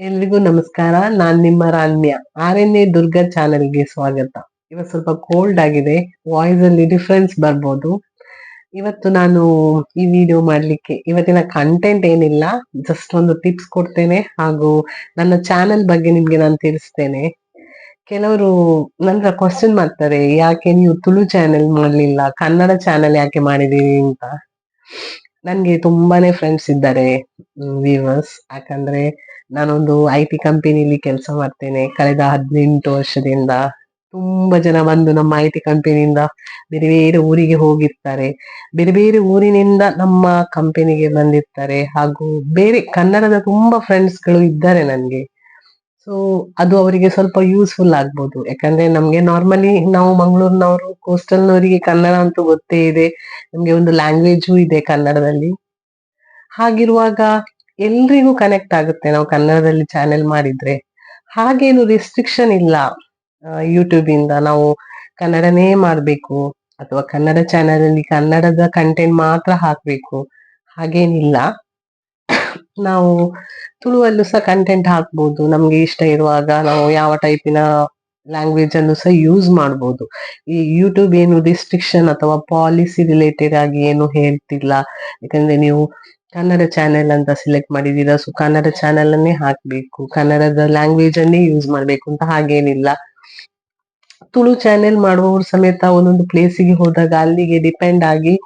ಎಲ್ರಿಗೂ ನಮಸ್ಕಾರ. ನಾನ್ ನಿಮ್ಮ Ranya. R N A Durga ಚಾನೆಲ್ಗೆ ಸ್ವಾಗತ. ಇವತ್ತು ಸ್ವಲ್ಪ ಕೋಲ್ಡ್ ಆಗಿದೆ. ವಾಯ್ಸ್ ಅಲ್ಲಿ ಡಿಫ್ರೆನ್ಸ್ ಬರ್ಬೋದು. ಇವತ್ತು ನಾನು ಈ ವಿಡಿಯೋ ಮಾಡ್ಲಿಕ್ಕೆ ಇವತ್ತಿನ ಕಂಟೆಂಟ್ ಏನಿಲ್ಲ. ಜಸ್ಟ್ ಒಂದು ಟಿಪ್ಸ್ ಕೊಡ್ತೇನೆ. ಹಾಗೂ ನನ್ನ ಚಾನೆಲ್ ಬಗ್ಗೆ ನಿಮ್ಗೆ ನಾನು ತಿಳಿಸ್ತೇನೆ. ಕೆಲವರು ನನ್ನ ಕ್ವಶನ್ ಮಾಡ್ತಾರೆ, ಯಾಕೆ ನೀವು ತುಳು ಚಾನೆಲ್ ಮಾಡ್ಲಿಲ್ಲ? ಕನ್ನಡ ಚಾನೆಲ್ ಯಾಕೆ ಮಾಡಿದೀರಿ ಅಂತ. ನನ್ಗೆ ತುಂಬಾನೇ ಫ್ರೆಂಡ್ಸ್ ಇದ್ದಾರೆ ವ್ಯೂವರ್ಸ್ ಯಾಕಂದ್ರೆ ನಾನೊಂದು ಐ ಟಿ ಕಂಪನಿಲಿ ಕೆಲಸ ಮಾಡ್ತೇನೆ. ಕಳೆದ ಹದಿನೆಂಟು ವರ್ಷದಿಂದ ತುಂಬಾ ಜನ ಬಂದು ನಮ್ಮ ಐ ಟಿ ಕಂಪನಿಯಿಂದ ಬೇರೆ ಬೇರೆ ಊರಿಗೆ ಹೋಗಿರ್ತಾರೆ. ಬೇರೆ ಬೇರೆ ಊರಿನಿಂದ ನಮ್ಮ ಕಂಪನಿಗೆ ಬಂದಿರ್ತಾರೆ. ಹಾಗೂ ಬೇರೆ ಕನ್ನಡದ ತುಂಬಾ ಫ್ರೆಂಡ್ಸ್ಗಳು ಇದ್ದಾರೆ ನನಗೆ. ಸೊ ಅದು ಅವರಿಗೆ ಸ್ವಲ್ಪ ಯೂಸ್ಫುಲ್ ಆಗ್ಬೋದು. ಯಾಕಂದ್ರೆ ನಮ್ಗೆ ನಾರ್ಮಲಿ ನಾವು ಮಂಗಳೂರಿನವರು ಕೋಸ್ಟಲ್ನವರಿಗೆ ಕನ್ನಡ ಅಂತೂ ಗೊತ್ತೇ ಇದೆ. ನಮ್ಗೆ ಒಂದು ಲ್ಯಾಂಗ್ವೇಜು ಇದೆ ಕನ್ನಡದಲ್ಲಿ. ಹಾಗಿರುವಾಗ ಎಲ್ರಿಗೂ ಕನೆಕ್ಟ್ ಆಗುತ್ತೆ ನಾವು ಕನ್ನಡದಲ್ಲಿ ಚಾನೆಲ್ ಮಾಡಿದ್ರೆ. ಹಾಗೇನು ರಿಸ್ಟ್ರಿಕ್ಷನ್ ಇಲ್ಲ. ಯೂಟ್ಯೂಬ್ ಇಂದ ನಾವು ಕನ್ನಡನೇ ಮಾಡಬೇಕು ಅಥವಾ ಕನ್ನಡ ಚಾನೆಲ್ ಅಲ್ಲಿ ಕನ್ನಡದ ಕಂಟೆಂಟ್ ಮಾತ್ರ ಹಾಕ್ಬೇಕು. ಹಾಗೇನಿಲ್ಲ. ನಾವು ತುಳುವಲ್ಲೂ ಸಹ ಕಂಟೆಂಟ್ ಹಾಕ್ಬೋದು. ನಮ್ಗೆ ಇಷ್ಟ ಇರುವಾಗ ನಾವು ಯಾವ ಟೈಪಿನ ಲ್ಯಾಂಗ್ವೇಜ್ ಅನ್ನು ಸಹ ಯೂಸ್ ಮಾಡ್ಬೋದು. ಈ ಯೂಟ್ಯೂಬ್ ಏನು ರಿಸ್ಟ್ರಿಕ್ಷನ್ ಅಥವಾ ಪಾಲಿಸಿ ರಿಲೇಟೆಡ್ ಆಗಿ ಏನು ಹೇಳ್ತಿಲ್ಲ. ಯಾಕಂದ್ರೆ ನೀವು ಕನ್ನಡ ಚಾನೆಲ್ ಅಂತ ಸಿಲೆಕ್ಟ್ ಮಾಡಿದೀರಾ ಸೊ ಕನ್ನಡ ಚಾನೆಲ್ ಅನ್ನೇ ಹಾಕ್ಬೇಕು. ಕನ್ನಡದ ಲ್ಯಾಂಗ್ವೇಜ್ ಅನ್ನೇ ಯೂಸ್ ಮಾಡ್ಬೇಕು ಅಂತ ಹಾಗೇನಿಲ್ಲ. ತುಳು ಚಾನೆಲ್ ಮಾಡುವವರು ಸಮೇತ ಒಂದೊಂದು ಪ್ಲೇಸಿಗೆ ಹೋದಾಗ ಅಲ್ಲಿಗೆ ಡಿಪೆಂಡ್ ಆಗಿ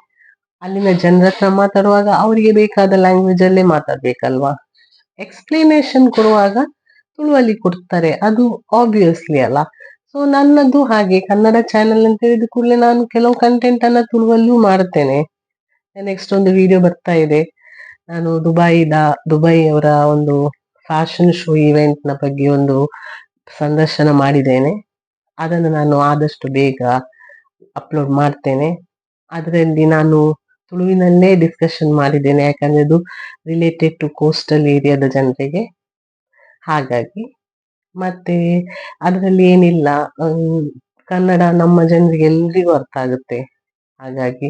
ಅಲ್ಲಿನ ಜನರ ಹತ್ರ ಮಾತಾಡುವಾಗ ಅವರಿಗೆ ಬೇಕಾದ ಲ್ಯಾಂಗ್ವೇಜ್ ಅಲ್ಲೇ ಮಾತಾಡ್ಬೇಕಲ್ವಾ? ಎಕ್ಸ್ಪ್ಲನೇಷನ್ ಕೊಡುವಾಗ ತುಳುವಲ್ಲಿ ಕೊಡ್ತಾರೆ. ಅದು ಆಬ್ವಿಯಸ್ಲಿ ಅಲ್ಲ. ಸೊ ನನ್ನದು ಹಾಗೆ. ಕನ್ನಡ ಚಾನೆಲ್ ಅಂತ ಹೇಳಿದ ಕೂಡಲೇ ನಾನು ಕೆಲವು ಕಂಟೆಂಟ್ ಅನ್ನ ತುಳುವಲ್ಲೂ ಮಾಡ್ತೇನೆ. ನೆಕ್ಸ್ಟ್ ಒಂದು ವಿಡಿಯೋ ಬರ್ತಾ ಇದೆ. ನಾನು ದುಬೈದ ದುಬೈ ಅವರ ಒಂದು ಫ್ಯಾಷನ್ ಶೋ ಇವೆಂಟ್ನ ಬಗ್ಗೆ ಒಂದು ಸಂದರ್ಶನ ಮಾಡಿದ್ದೇನೆ. ಅದನ್ನು ನಾನು ಆದಷ್ಟು ಬೇಗ ಅಪ್ಲೋಡ್ ಮಾಡ್ತೇನೆ. ಅದರಲ್ಲಿ ನಾನು ತುಳುವಿನಲ್ಲೇ ಡಿಸ್ಕಷನ್ ಮಾಡಿದ್ದೇನೆ, ಯಾಕಂದ್ರೆ ಅದು ರಿಲೇಟೆಡ್ ಟು ಕೋಸ್ಟಲ್ ಏರಿಯಾದ ಜನರಿಗೆ. ಹಾಗಾಗಿ ಮತ್ತೆ ಅದರಲ್ಲಿ ಏನಿಲ್ಲ ಕನ್ನಡ ನಮ್ಮ ಜನರಿಗೆ ಎಲ್ರಿಗೂ ಅರ್ಥ ಆಗುತ್ತೆ. ಹಾಗಾಗಿ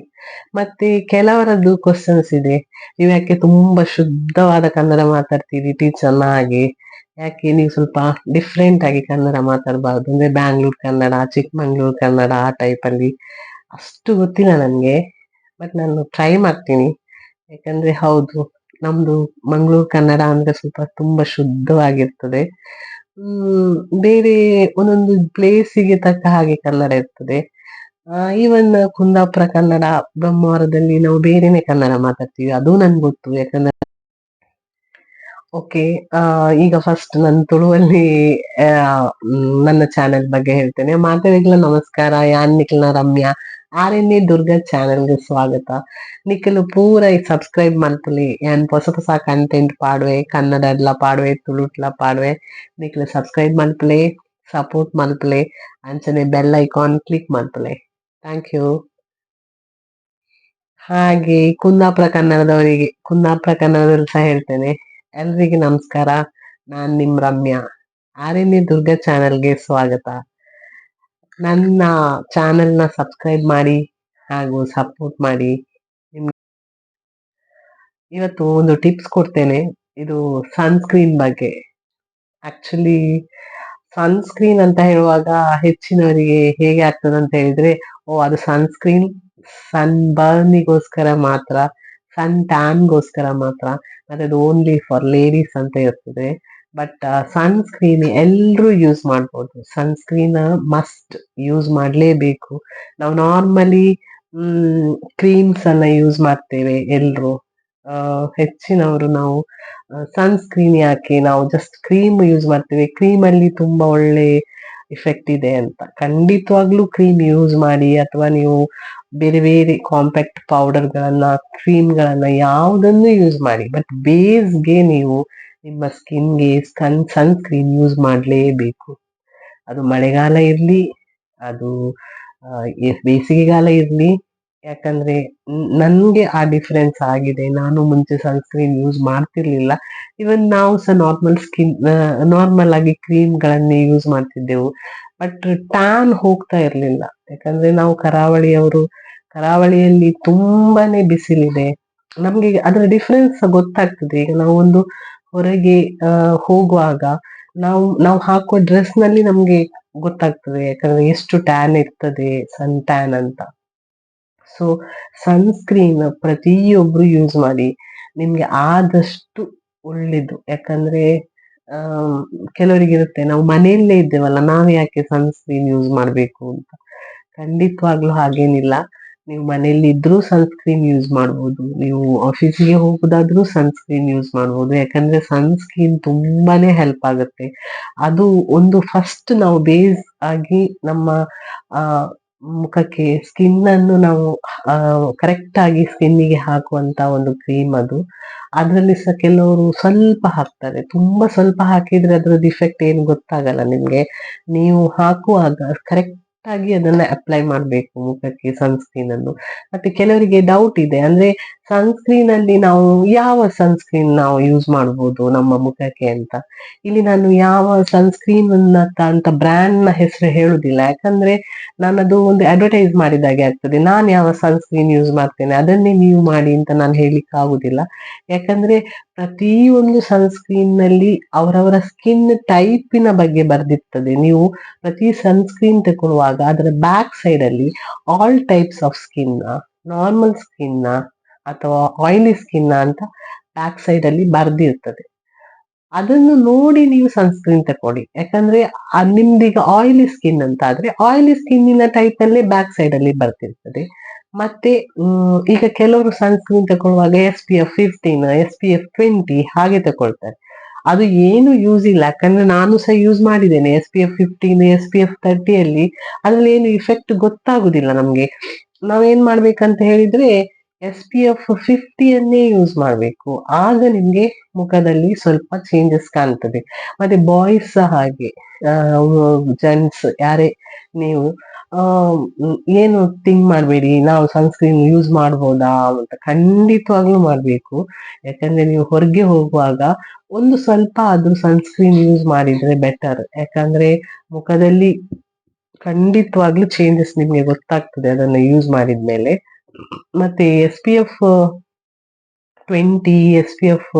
ಮತ್ತೆ ಕೆಲವರದ್ದು ಕ್ವಶನ್ಸ್ ಇದೆ. ನೀವು ಯಾಕೆ ತುಂಬಾ ಶುದ್ಧವಾದ ಕನ್ನಡ ಮಾತಾಡ್ತೀರಿ ಟೀಚರ್ನ ಹಾಗೆ? ಯಾಕೆ ನೀವು ಸ್ವಲ್ಪ ಡಿಫ್ರೆಂಟ್ ಆಗಿ ಕನ್ನಡ ಮಾತಾಡಬಾರ್ದು? ಅಂದ್ರೆ ಬ್ಯಾಂಗ್ಳೂರ್ ಕನ್ನಡ ಚಿಕ್ಕಮಂಗ್ಳೂರ್ ಕನ್ನಡ ಆ ಟೈಪ್ ಅಲ್ಲಿ ಅಷ್ಟು ಗೊತ್ತಿಲ್ಲ ನನ್ಗೆ. ಬಟ್ ನಾನು ಟ್ರೈ ಮಾಡ್ತೀನಿ. ಯಾಕಂದ್ರೆ ಹೌದು, ನಮ್ದು ಮಂಗಳೂರು ಕನ್ನಡ ಅಂದ್ರೆ ಸ್ವಲ್ಪ ತುಂಬಾ ಶುದ್ಧವಾಗಿರ್ತದೆ. ಬೇರೆ ಒಂದೊಂದು ಪ್ಲೇಸಿಗೆ ತಕ್ಕ ಹಾಗೆ ಕನ್ನಡ ಇರ್ತದೆ. ಈವನ್ ಕುಂದಾಪುರ ಕನ್ನಡ ಬ್ರಹ್ಮವಾರದಲ್ಲಿ ನಾವು ಬೇರೆನೆ ಕನ್ನಡ ಮಾತಾಡ್ತೀವಿ. ಅದು ನನ್ಗೆ ಗೊತ್ತು, ಯಾಕಂದ್ರೆ ಓಕೆ ಈಗ ಫಸ್ಟ್ ನನ್ನ ತುಳುವಲ್ಲಿ ನನ್ನ ಚಾನೆಲ್ ಬಗ್ಗೆ ಹೇಳ್ತೇನೆ. ಮಾತಾಡಿಗಳ ನಮಸ್ಕಾರ, ಯಾನ್ ನಿಖಿಲ್ನ Ramya R N A Durga ಚಾನೆಲ್ಗೆ ಸ್ವಾಗತ. ನಿಖಿಲು, ಪೂರ ಸಬ್ಸ್ಕ್ರೈಬ್ ಮಾಡ್ತಲಿ ಯಾನ್ ಹೊಸ ಹೊಸ ಕಂಟೆಂಟ್ ಪಾಡುವೆ, ಕನ್ನಡ ಎಲ್ಲ ಪಾಡುವೆ ತುಳುಟ್ಲ ಪಾಡುವೆ, ನಿಖಿಲು ಸಬ್ಸ್ಕ್ರೈಬ್ ಮಾಡ್ತಲೆ ಸಪೋರ್ಟ್ ಮಾಡ್ತಲೆ ಅಂಚನೆ ಬೆಲ್ ಐಕಾನ್ ಕ್ಲಿಕ್ ಮಾಡ್ತಲೆ ಥ್ಯಾಂಕ್ ಯು ಹಾಗೆ ಕುಂದಾಪುರ ಕನ್ನಡದವರಿಗೆ, ಕುಂದಾಪುರ ಕನ್ನಡದಲ್ಲಿ ಸಹ ಹೇಳ್ತೇನೆ. ಎಲ್ರಿಗೂ ನಮಸ್ಕಾರ. ನಾನ್ ನಿಮ್ ರಮ್ಯಾ. ಎ ದುರ್ಗಾ ಚಾನೆಲ್ಗೆ ಸ್ವಾಗತ. ನನ್ನ ಚಾನೆಲ್ನ ಸಬ್ಸ್ಕ್ರೈಬ್ ಮಾಡಿ ಹಾಗೂ ಸಪೋರ್ಟ್ ಮಾಡಿ. ಇವತ್ತು ಒಂದು ಟಿಪ್ಸ್ ಕೊಡ್ತೇನೆ. ಇದು ಸನ್ಸ್ಕ್ರೀನ್ ಬಗ್ಗೆ. ಆಕ್ಚುಲಿ ಸನ್ಸ್ಕ್ರೀನ್ ಅಂತ ಹೇಳುವಾಗ ಹೆಚ್ಚಿನವರಿಗೆ ಹೇಗೆ ಆಗ್ತದೆ ಅಂತ ಹೇಳಿದ್ರೆ ಓ, ಅದು ಸನ್ಸ್ಕ್ರೀನ್ ಸನ್ ಬರ್ನಿಗೋಸ್ಕರ ಮಾತ್ರ ಸನ್ ಟ್ಯಾನ್ಗೋಸ್ಕರ ಮಾತ್ರ, ಮತ್ತೆ ಅದು ಓನ್ಲಿ ಫಾರ್ ಲೇಡೀಸ್ ಅಂತ ಇರ್ತದೆ. ಬಟ್ ಸನ್ಸ್ಕ್ರೀನ್ ಎಲ್ಲರೂ ಯೂಸ್ ಮಾಡ್ಬೋದು. ಸನ್ಸ್ಕ್ರೀನ್ ಮಸ್ಟ್ ಯೂಸ್ ಮಾಡಲೇಬೇಕು. ನಾವು ನಾರ್ಮಲಿ ಕ್ರೀಮ್ಸ್ ಅನ್ನ ಯೂಸ್ ಮಾಡ್ತೇವೆ ಎಲ್ಲರೂ ಹೆಚ್ಚಿನವರು ನಾವು ಸನ್ಸ್ಕ್ರೀನ್ ಯಾಕೆ ನಾವು ಜಸ್ಟ್ ಕ್ರೀಮ್ ಯೂಸ್ ಮಾಡ್ತೇವೆ. ಕ್ರೀಮ್ ಅಲ್ಲಿ ತುಂಬಾ ಒಳ್ಳೆ ಇಫೆಕ್ಟ್ ಇದೆ ಅಂತ. ಖಂಡಿತವಾಗ್ಲೂ ಕ್ರೀಮ್ ಯೂಸ್ ಮಾಡಿ ಅಥವಾ ನೀವು ಬೇರೆ ಬೇರೆ ಕಾಂಪ್ಯಾಕ್ಟ್ ಪೌಡರ್ ಗಳನ್ನ ಗಳನ್ನ ಯಾವುದನ್ನು ಯೂಸ್ ಮಾಡಿ. ಬಟ್ ಬೇಸ್ಗೆ ನೀವು ನಿಮ್ಮ ಸ್ಕಿನ್ಗೆ ಸನ್ ಸನ್ಸ್ಕ್ರೀನ್ ಯೂಸ್ ಮಾಡಲೇಬೇಕು. ಅದು ಮಳೆಗಾಲ ಇರಲಿ, ಅದು ಬೇಸಿಗೆಗಾಲ ಇರ್ಲಿ ಯಾಕಂದ್ರೆ ನನ್ಗೆ ಆ ಡಿಫರೆನ್ಸ್ ಆಗಿದೆ. ನಾನು ಮುಂಚೆ ಸನ್ಸ್ಕ್ರೀನ್ ಯೂಸ್ ಮಾಡ್ತಿರ್ಲಿಲ್ಲ. ಇವನ್ ನಾವು ಸಹ ನಾರ್ಮಲ್ ಸ್ಕಿನ್ ನಾರ್ಮಲ್ ಆಗಿ ಕ್ರೀಮ್ ಗಳನ್ನೇ ಯೂಸ್ ಮಾಡ್ತಿದ್ದೆವು. ಬಟ್ ಟ್ಯಾನ್ ಹೋಗ್ತಾ ಇರ್ಲಿಲ್ಲ. ಯಾಕಂದ್ರೆ ನಾವು ಕರಾವಳಿಯವರು ಕರಾವಳಿಯಲ್ಲಿ ತುಂಬಾನೇ ಬಿಸಿಲಿದೆ. ನಮ್ಗೆ ಅದರ ಡಿಫ್ರೆನ್ಸ್ ಗೊತ್ತಾಗ್ತದೆ. ಈಗ ನಾವು ಒಂದು ಹೊರಗೆ ಹೋಗುವಾಗ ನಾವು ನಾವು ಹಾಕುವ ಡ್ರೆಸ್ನಲ್ಲಿ ನಮ್ಗೆ ಗೊತ್ತಾಗ್ತದೆ. ಯಾಕಂದ್ರೆ ಎಷ್ಟು ಟ್ಯಾನ್ ಇರ್ತದೆ ಸನ್ ಟ್ಯಾನ್ ಅಂತ. ಸೊ ಸನ್ಸ್ಕ್ರೀನ್ ಪ್ರತಿಯೊಬ್ರು ಯೂಸ್ ಮಾಡಿ, ನಿಮ್ಗೆ ಆದಷ್ಟು ಒಳ್ಳೇದು. ಯಾಕಂದ್ರೆ ಕೆಲವರಿಗೆ ಇರುತ್ತೆ ನಾವು ಮನೆಯಲ್ಲೇ ಇದ್ದೇವಲ್ಲ, ನಾವು ಯಾಕೆ ಸನ್ಸ್ಕ್ರೀನ್ ಯೂಸ್ ಮಾಡಬೇಕು ಅಂತ. ಖಂಡಿತವಾಗ್ಲೂ ಹಾಗೇನಿಲ್ಲ. ನೀವು ಮನೆಯಲ್ಲಿ ಇದ್ರೂ ಸನ್ಸ್ಕ್ರೀನ್ ಯೂಸ್ ಮಾಡ್ಬೋದು. ನೀವು ಆಫೀಸಿಗೆ ಹೋಗೋದಾದ್ರೂ ಸನ್ಸ್ಕ್ರೀನ್ ಯೂಸ್ ಮಾಡ್ಬೋದು. ಯಾಕಂದ್ರೆ ಸನ್ಸ್ಕ್ರೀನ್ ತುಂಬಾನೇ ಹೆಲ್ಪ್ ಆಗುತ್ತೆ. ಅದು ಒಂದು ಫಸ್ಟ್ ನಾವು ಬೇಸ್ ಆಗಿ ನಮ್ಮ ಮುಖಕ್ಕೆ ಸ್ಕಿನ್ ಅನ್ನು ನಾವು ಕರೆಕ್ಟ್ ಆಗಿ ಸ್ಕಿನ್ನಿಗೆ ಹಾಕುವಂತ ಒಂದು ಕ್ರೀಮ್ ಅದು. ಅದರಲ್ಲಿ ಸಹ ಕೆಲವರು ಸ್ವಲ್ಪ ಹಾಕ್ತಾರೆ. ತುಂಬಾ ಸ್ವಲ್ಪ ಹಾಕಿದ್ರೆ ಅದರ ಇಫೆಕ್ಟ್ ಏನು ಗೊತ್ತಾಗಲ್ಲ ನಿಮ್ಗೆ. ನೀವು ಹಾಕುವಾಗ ಕರೆಕ್ಟ್ ಆಗಿ ಅದನ್ನ ಅಪ್ಲೈ ಮಾಡಬೇಕು ಮುಖಕ್ಕೆ ಸನ್ಸ್ಕ್ರೀನ್ ಅನ್ನು. ಮತ್ತೆ ಕೆಲವರಿಗೆ ಡೌಟ್ ಇದೆ, ಅಂದ್ರೆ ಸನ್ಸ್ಕ್ರೀನ್ ಅಲ್ಲಿ ನಾವು ಯಾವ ಸನ್ಸ್ಕ್ರೀನ್ ನಾವು ಯೂಸ್ ಮಾಡಬಹುದು ನಮ್ಮ ಮುಖಕ್ಕೆ ಅಂತ. ಇಲ್ಲಿ ನಾನು ಯಾವ ಸನ್ಸ್ಕ್ರೀನ್ ಅಂತ ಬ್ರ್ಯಾಂಡ್ನ ಹೆಸರು ಹೇಳುದಿಲ್ಲ. ಯಾಕಂದ್ರೆ ನಾನು ಅದು ಒಂದು ಅಡ್ವರ್ಟೈಸ್ ಮಾಡಿದಾಗೆ ಆಗ್ತದೆ. ನಾನು ಯಾವ ಸನ್ಸ್ಕ್ರೀನ್ ಯೂಸ್ ಮಾಡ್ತೇನೆ, ಅದನ್ನೇ ನೀವು ಮಾಡಿ ಅಂತ ನಾನು ಹೇಳಲಿಕ್ಕೆ ಆಗುದಿಲ್ಲ ಯಾಕಂದ್ರೆ ಪ್ರತಿಯೊಂದು ಸನ್ಸ್ಕ್ರೀನ್ನಲ್ಲಿ ಅವರವರ ಸ್ಕಿನ್ ಟೈಪಿನ ಬಗ್ಗೆ ಬರ್ದಿರ್ತದೆ. ನೀವು ಪ್ರತಿ ಸನ್ಸ್ಕ್ರೀನ್ ತಗೊಳ್ಳುವಾಗ ಅದರ ಬ್ಯಾಕ್ ಸೈಡ್ ಅಲ್ಲಿ all types of skin normal skin ಅಥವಾ ಆಯಿಲಿ ಸ್ಕಿನ್ ಅಂತ ಬ್ಯಾಕ್ ಸೈಡ್ ಅಲ್ಲಿ ಬರ್ದಿರ್ತದೆ. ಅದನ್ನು ನೋಡಿ ನೀವು ಸನ್ಸ್ಕ್ರೀನ್ ತಕೊಳ್ಳಿ ಯಾಕಂದ್ರೆ ನಿಮ್ದು ನಿಮ್ದೀಗ ಆಯಿಲಿ ಸ್ಕಿನ್ ಅಂತ ಆದ್ರೆ ಆಯಿಲಿ ಸ್ಕಿನ್ನಿನ ಟೈಪ್ ಅಲ್ಲೇ ಬ್ಯಾಕ್ ಸೈಡ್ ಅಲ್ಲಿ ಬರ್ತಿರ್ತದೆ ಮತ್ತೆ ಈಗ ಕೆಲವರು ಸನ್ಸ್ಕ್ರೀನ್ ತಗೊಳ್ಳುವಾಗ S P F fifteen S P F twenty ಹಾಗೆ ತಗೊಳ್ತಾರೆ ಅದು ಏನು ಯೂಸ್ ಇಲ್ಲ. ಯಾಕಂದ್ರೆ ನಾನು ಸಹ ಯೂಸ್ ಮಾಡಿದ್ದೇನೆ S P F fifteen S P F ತರ್ಟಿಯಲ್ಲಿ ಅದ್ರಲ್ಲಿ ಏನು ಇಫೆಕ್ಟ್ ಗೊತ್ತಾಗುದಿಲ್ಲ ನಮ್ಗೆ. ನಾವೇನ್ ಮಾಡ್ಬೇಕಂತ ಹೇಳಿದ್ರೆ ಎಸ್ ಪಿ ಎಫ್ ಫಿಫ್ಟಿಯನ್ನೇ ಯೂಸ್ ಮಾಡಬೇಕು. ಆಗ ನಿಮ್ಗೆ ಮುಖದಲ್ಲಿ ಸ್ವಲ್ಪ ಚೇಂಜಸ್ ಕಾಣ್ತದೆ. ಮತ್ತೆ ಬಾಯ್ಸ್ ಸಹ ಹಾಗೆ. ಜೆಂಟ್ಸ್ ಯಾರೇ ನೀವು. ಏನು ಥಿಂಕ್ ಮಾಡಬೇಡಿ. ನಾವು ಸನ್ಸ್ಕ್ರೀನ್ ಯೂಸ್ ಮಾಡ್ಬೋದಾ ಅಂತ ಖಂಡಿತವಾಗ್ಲೂ ಮಾಡಬೇಕು. ಯಾಕಂದ್ರೆ ನೀವು ಹೊರಗೆ ಹೋಗುವಾಗ ಒಂದು ಸ್ವಲ್ಪ ಆದ್ರೂ ಸನ್ಸ್ಕ್ರೀನ್ ಯೂಸ್ ಮಾಡಿದ್ರೆ ಬೆಟರ್ ಯಾಕಂದ್ರೆ ಮುಖದಲ್ಲಿ ಖಂಡಿತವಾಗ್ಲೂ ಚೇಂಜಸ್ ನಿಮ್ಗೆ ಗೊತ್ತಾಗ್ತದೆ ಅದನ್ನ ಯೂಸ್ ಮಾಡಿದ್ಮೇಲೆ. ಮತ್ತೆ S P F twenty S P F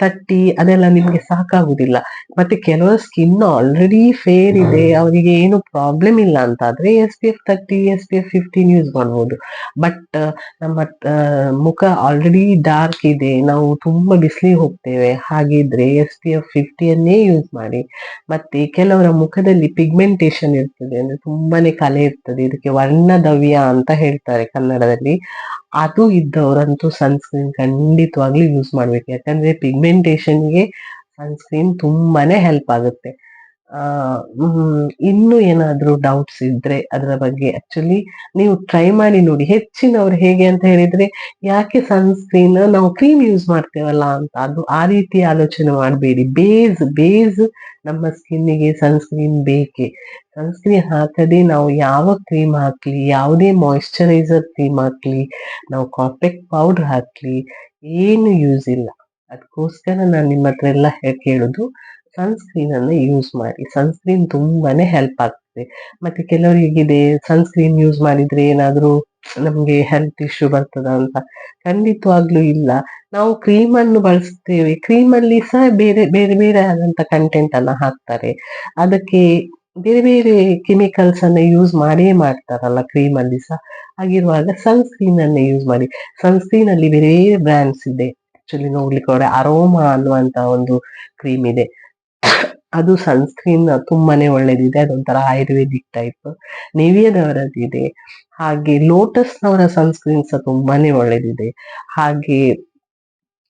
thirty ಅದೆಲ್ಲ ನಿಮ್ಗೆ ಸಾಕಾಗುದಿಲ್ಲ. ಮತ್ತೆ ಕೆಲವರ ಸ್ಕಿನ್ ಆಲ್ರೆಡಿ ಫೇರ್ ಇದೆ ಅವರಿಗೆ ಏನು ಪ್ರಾಬ್ಲಮ್ ಇಲ್ಲ ಅಂತ ಆದ್ರೆ S P F thirty S P F fifteen use ಮಾಡ್ಬೋದು ಬಟ್ ನಮ್ಮ ಮುಖ ಆಲ್ರೆಡಿ ಡಾರ್ಕ್ ಇದೆ ನಾವು ತುಂಬಾ ಬಿಸಿಲಿಗೆ ಹೋಗ್ತೇವೆ ಹಾಗಿದ್ರೆ ಎಸ್ ಪಿ ಎಫ್ ಫಿಫ್ಟಿಯನ್ನೇ ಯೂಸ್ ಮಾಡಿ. ಮತ್ತೆ ಕೆಲವರ ಮುಖದಲ್ಲಿ ಪಿಗ್ಮೆಂಟೇಶನ್ ಇರ್ತದೆ ಅಂದ್ರೆ ತುಂಬಾನೇ ಕಲೆ ಇರ್ತದೆ ಇದಕ್ಕೆ ವರ್ಣದವ್ಯ ಅಂತ ಹೇಳ್ತಾರೆ ಕನ್ನಡದಲ್ಲಿ. ಅದು ಇದ್ದವರಂತೂ ಸನ್ಸ್ಕ್ರೀನ್ ಖಂಡಿತವಾಗ್ಲೂ ಯೂಸ್ ಮಾಡ್ಬೇಕು ಯಾಕಂದ್ರೆ ಪಿಗ್ಮೆಂಟೇಶನ್ಗೆ ಸನ್ಸ್ಕ್ರೀನ್ ತುಂಬಾನೇ ಹೆಲ್ಪ್ ಆಗುತ್ತೆ. ಇನ್ನೂ ಏನಾದರೂ ಡೌಟ್ಸ್ ಇದ್ರೆ ಅದರ ಬಗ್ಗೆ ಆ್ಯಕ್ಚುಲಿ ನೀವು ಟ್ರೈ ಮಾಡಿ ನೋಡಿ. ಹೆಚ್ಚಿನವ್ರು ಹೇಗೆ ಅಂತ ಹೇಳಿದ್ರೆ, ಯಾಕೆ ಸನ್ಸ್ಕ್ರೀನ್ ನಾವು ಕ್ರೀಮ್ ಯೂಸ್ ಮಾಡ್ತೇವಲ್ಲ ಅಂತ? ಅದು ಆ ರೀತಿ ಆಲೋಚನೆ ಮಾಡಬೇಡಿ. ಬೇಸ್ ಬೇಸ್ ನಮ್ಮ ಸ್ಕಿನ್ನಿಗೆ ಸನ್ಸ್ಕ್ರೀನ್ ಬೇಕೇ. ಸನ್ಸ್ಕ್ರೀನ್ ಹಾಕದೆ ನಾವು ಯಾವ ಕ್ರೀಮ್ ಹಾಕ್ಲಿ, ಯಾವುದೇ ಮಾಯಿಶ್ಚರೈಸರ್ ಕ್ರೀಮ್ ಹಾಕ್ಲಿ, ನಾವು ಕಾಂಪ್ಯಾಕ್ಟ್ ಪೌಡರ್ ಹಾಕ್ಲಿ, ಏನು ಯೂಸ್ ಇಲ್ಲ. ಅದಕ್ಕೋಸ್ಕರ ನಾನು ನಿಮ್ಮ ಹತ್ರ ಎಲ್ಲ ಕೇಳೋದು ಸನ್ಸ್ಕ್ರೀನ್ ಅನ್ನು ಯೂಸ್ ಮಾಡಿ. ಸನ್ಸ್ಕ್ರೀನ್ ತುಂಬಾನೇ ಹೆಲ್ಪ್ ಆಗ್ತದೆ. ಮತ್ತೆ ಕೆಲವರಿಗಿದೆ ಸನ್ಸ್ಕ್ರೀನ್ ಯೂಸ್ ಮಾಡಿದ್ರೆ ಏನಾದರೂ ನಮಗೆ ಹೆಲ್ತ್ ಇಶ್ಯೂ ಬರ್ತದ ಅಂತ. ಖಂಡಿತವಾಗ್ಲೂ ಇಲ್ಲ. ನಾವು ಕ್ರೀಮ್ ಅನ್ನು ಬಳಸ್ತೇವೆ. ಕ್ರೀಮ್ ಅಲ್ಲಿ ಸಹ ಬೇರೆ ಬೇರೆ ಬೇರೆ ಆದಂತ ಕಂಟೆಂಟ್ ಅನ್ನ ಹಾಕ್ತಾರೆ. ಅದಕ್ಕೆ ಬೇರೆ ಬೇರೆ ಕೆಮಿಕಲ್ಸ್ ಅನ್ನ ಯೂಸ್ ಮಾಡೇ ಮಾಡ್ತಾರಲ್ಲ ಕ್ರೀಮ್ ಅಲ್ಲಿ ಸಹ. ಹಾಗಿರುವಾಗ ಸನ್ಸ್ಕ್ರೀನ್ ಅನ್ನ ಯೂಸ್ ಮಾಡಿ. ಸನ್ಸ್ಕ್ರೀನ್ ಅಲ್ಲಿ ಬೇರೆ ಬೇರೆ ಬ್ರ್ಯಾಂಡ್ಸ್ ಇದೆ. ಆಕ್ಚುಲಿ ನೋಡ್ಲಿಕ್ಕೆ ಹೋದ್ರೆ ಅರೋಮಾ ಅನ್ನುವಂತ ಒಂದು ಕ್ರೀಮ್ ಇದೆ. ಅದು ಸನ್ಸ್ಕ್ರೀನ್ ತುಂಬಾನೇ ಒಳ್ಳೇದಿದೆ. ಅದೊಂಥರ ಆಯುರ್ವೇದಿಕ್ ಟೈಪ್ ನಿವಿಯದವರದಿದೆ ಹಾಗೆ ಲೋಟಸ್ ನವರ ಸನ್ಸ್ಕ್ರೀನ್ ಸಹ ತುಂಬಾನೇ ಒಳ್ಳೇದಿದೆ. ಹಾಗೆ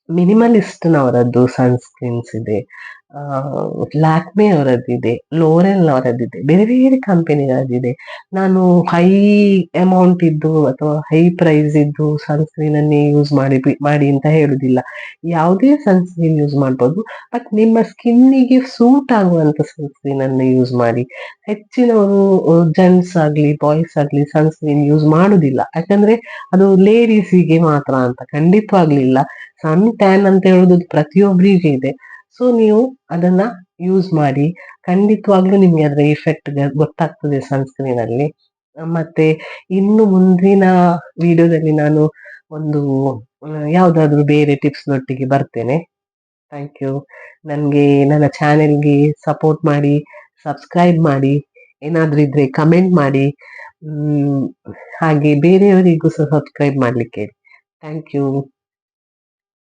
ಮಿನಿಮಲಿಸ್ಟ್ ನವರದ್ದು ಸನ್ಸ್ಕ್ರೀನ್ಸ್ ಇದೆ. ಲ್ಯಾಕ್ಮೆ ಅವರದ್ದಿದೆ ಲೋರೆಲ್ ಅವರದ್ದಿದೆ, ಬೇರೆ ಬೇರೆ ಕಂಪೆನಿಗಳದ್ದಿದೆ ನಾನು ಹೈ ಅಮೌಂಟ್ ಇದ್ದು ಅಥವಾ ಹೈ ಪ್ರೈಸ್ ಇದ್ದು ಸನ್ಸ್ಕ್ರೀನ್ ಅನ್ನೇ ಯೂಸ್ ಮಾಡಿ ಮಾಡಿ ಅಂತ ಹೇಳುದಿಲ್ಲ. ಯಾವುದೇ ಸನ್ಸ್ಕ್ರೀನ್ ಯೂಸ್ ಮಾಡ್ಬೋದು ಬಟ್ ನಿಮ್ಮ ಸ್ಕಿನ್ನಿಗೆ ಸೂಟ್ ಆಗುವಂತ ಸನ್ಸ್ಕ್ರೀನ್ ಅನ್ನು ಯೂಸ್ ಮಾಡಿ. ಹೆಚ್ಚಿನವರು ಜೆಂಟ್ಸ್ ಆಗ್ಲಿ ಬಾಯ್ಸ್ ಆಗ್ಲಿ ಸನ್ಸ್ಕ್ರೀನ್ ಯೂಸ್ ಮಾಡುದಿಲ್ಲ. ಯಾಕಂದ್ರೆ ಅದು ಲೇಡೀಸಿಗೆ ಮಾತ್ರ ಅಂತ ಖಂಡಿತವಾಗ್ಲಿಲ್ಲ ಸನ್ ಟ್ಯಾನ್ ಅಂತ ಹೇಳುದು ಪ್ರತಿಯೊಬ್ಬರಿಗೂ ಇದೆ. ಸೊ ನೀವು ಅದನ್ನ ಯೂಸ್ ಮಾಡಿ, ಖಂಡಿತವಾಗ್ಲೂ ನಿಮ್ಗೆ ಅದರ ಇಫೆಕ್ಟ್ ಗೊತ್ತಾಗ್ತದೆ ಸನ್ಸ್ಕ್ರೀನ್ ಅಲ್ಲಿ ಮತ್ತೆ ಇನ್ನು ಮುಂದಿನ ವಿಡಿಯೋದಲ್ಲಿ ನಾನು ಒಂದು ಯಾವುದಾದ್ರೂ ಬೇರೆ ಟಿಪ್ಸ್ ನೊಟ್ಟಿಗೆ ಬರ್ತೇನೆ. ಥ್ಯಾಂಕ್ ಯು ನನಗೆ, ನನ್ನ ಚಾನೆಲ್ಗೆ ಸಪೋರ್ಟ್ ಮಾಡಿ ಸಬ್ಸ್ಕ್ರೈಬ್ ಮಾಡಿ, ಏನಾದರೂ ಇದ್ರೆ ಕಮೆಂಟ್ ಮಾಡಿ ಹಾಗೆ ಬೇರೆಯವರಿಗೂ ಸಹ ಸಬ್ಸ್ಕ್ರೈಬ್ ಮಾಡಲಿಕ್ಕೆ ಥ್ಯಾಂಕ್ ಯು